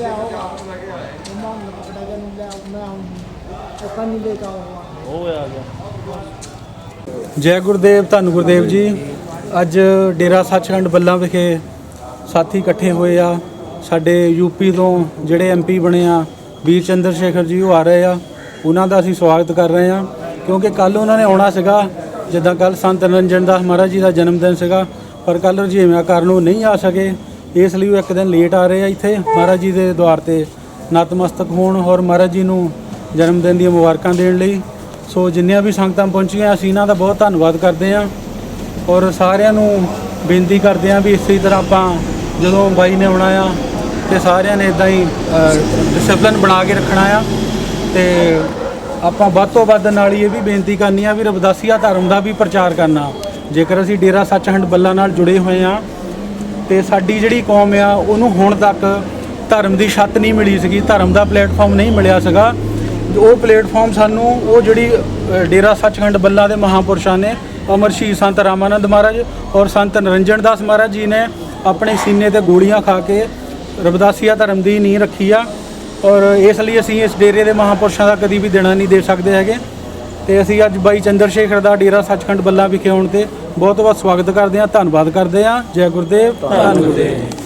ਲਿਆਓਗਾ ਉਹਨਾਂ ਨੂੰ ਪਕੜਾ ਕੇ ਨਹੀਂ ਲਿਆ ਮੈਂ ਉਹ ਕੰਨ ਲੈ ਕੇ ਆਊਂਗਾ ਉਹ ਆ ਗਿਆ ਜੈ ਗੁਰਦੇਵ, ਧੰਨ ਗੁਰਦੇਵ ਜੀ। ਅੱਜ ਡੇਰਾ ਸੱਚਖੰਡ ਬੱਲਾ ਵਿਖੇ ਸਾਥੀ ਇਕੱਠੇ ਹੋਏ ਆ। ਸਾਡੇ ਯੂਪੀ ਤੋਂ ਜਿਹੜੇ ਐਮਪੀ ਬਣੇ ਆ, ਵੀਰ ਚੰਦਰ ਸ਼ੇਖਰ ਜੀ, ਉਹ ਆ ਰਹੇ ਆ। ਉਹਨਾਂ ਦਾ ਅਸੀਂ ਸਵਾਗਤ ਕਰ ਰਹੇ ਆ, ਕਿਉਂਕਿ ਕੱਲ ਉਹਨਾਂ ਨੇ ਆਉਣਾ ਸੀਗਾ, ਜਿੱਦਾਂ ਕੱਲ ਸੰਤ ਨਿਰੰਜਨ ਦਾਸ ਮਹਾਰਾਜ ਜੀ ਦਾ ਜਨਮ ਦਿਨ ਸੀਗਾ, ਪਰ ਕੱਲ ਰੁਝੇਵਿਆਂ ਕਾਰਨ ਉਹ ਨਹੀਂ ਆ ਸਕੇ। ਇਸ ਲਈ ਉਹ ਇੱਕ ਦਿਨ ਲੇਟ ਆ ਰਹੇ ਆ ਇੱਥੇ, ਮਹਾਰਾਜ ਜੀ ਦੇ ਦੁਆਰ ਤੇ। ਨਤਮਸਤਕ ਹੋਣ ਔਰ ਮਹਾਰਾਜ ਜੀ ਨੂੰ ਜਨਮ ਦਿਨ ਦੀਆਂ ਮੁਬਾਰਕਾਂ ਦੇਣ ਲਈ। ਸੋ ਜਿੰਨੀਆਂ ਵੀ ਸੰਗਤਾਂ ਪਹੁੰਚੀਆਂ, ਅਸੀਂ ਇਹਨਾਂ ਦਾ ਬਹੁਤ ਧੰਨਵਾਦ ਕਰਦੇ ਹਾਂ। ਔਰ ਸਾਰਿਆਂ ਨੂੰ ਬੇਨਤੀ ਕਰਦੇ ਹਾਂ ਵੀ ਇਸੇ ਤਰ੍ਹਾਂ ਆਪਾਂ ਜਦੋਂ ਬਾਈ ਨੇ ਆਉਣਾ ਆ, ਤੇ ਸਾਰਿਆਂ ਨੇ ਇਦਾਂ ਹੀ ਡਿਸਪਲਿਨ ਬਣਾ ਕੇ ਰੱਖਣਾ ਆ। ਤੇ ਆਪਾਂ ਵੱਧ ਤੋਂ ਵੱਧ ਨਾਲ ਹੀ ਇਹ ਵੀ ਬੇਨਤੀ ਕਰਨੀ ਆ ਵੀ ਰਵਿਦਾਸੀਆ ਧਰਮ ਦਾ ਵੀ ਪ੍ਰਚਾਰ ਕਰਨਾ। ਜੇਕਰ ਅਸੀਂ ਡੇਰਾ ਸੱਚਖੰਡ ਬੱਲਾ ਨਾਲ ਜੁੜੇ ਹੋਏ ਆ ਤੇ ਸਾਡੀ ਜਿਹੜੀ ਕੌਮ ਆ, ਉਹਨੂੰ ਹੁਣ ਤੱਕ ਧਰਮ ਦੀ ਛੱਤ ਨਹੀਂ ਮਿਲੀ ਸੀਗੀ, ਧਰਮ ਦਾ ਪਲੇਟਫਾਰਮ ਨਹੀਂ ਮਿਲਿਆ ਸੀਗਾ। ਉਹ ਪਲੇਟਫਾਰਮ ਸਾਨੂੰ ਉਹ ਜਿਹੜੀ ਡੇਰਾ ਸੱਚਖੰਡ ਬੱਲਾ ਦੇ ਮਹਾਪੁਰਸ਼ਾਂ ਨੇ, ਅਮਰ ਸ਼ਹੀਦ ਸੰਤ ਰਾਮਾਨੰਦ ਮਹਾਰਾਜ ਔਰ ਸੰਤ ਨਿਰੰਜਨ ਦਾਸ ਮਹਾਰਾਜ ਜੀ ਨੇ ਆਪਣੇ ਸੀਨੇ ਤੇ ਗੋਲੀਆਂ ਖਾ ਕੇ ਰਵਿਦਾਸੀਆ ਧਰਮ ਦੀ ਨੀਂਹ ਰੱਖੀ ਆ। ਔਰ ਇਸ ਲਈ ਅਸੀਂ ਇਸ ਡੇਰੇ ਦੇ ਮਹਾਪੁਰਸ਼ਾਂ ਦਾ ਕਦੀ ਵੀ ਦੇਣਾ ਨਹੀਂ ਦੇ ਸਕਦੇ ਹੈਗੇ। ਤੇ ਅਸੀਂ ਅੱਜ ਬਾਈ ਚੰਦਰ ਸ਼ੇਖਰ ਦਾ ਡੇਰਾ ਸੱਚਖੰਡ ਬੱਲਾ ਵਿਖੇ ਆਉਣ ਤੇ ਬਹੁਤ ਬਹੁਤ ਸਵਾਗਤ ਕਰਦੇ ਹਾਂ, ਧੰਨਵਾਦ ਕਰਦੇ ਹਾਂ। ਜੈ ਗੁਰਦੇਵ, ਧੰਨ ਗੁਰਦੇਵ।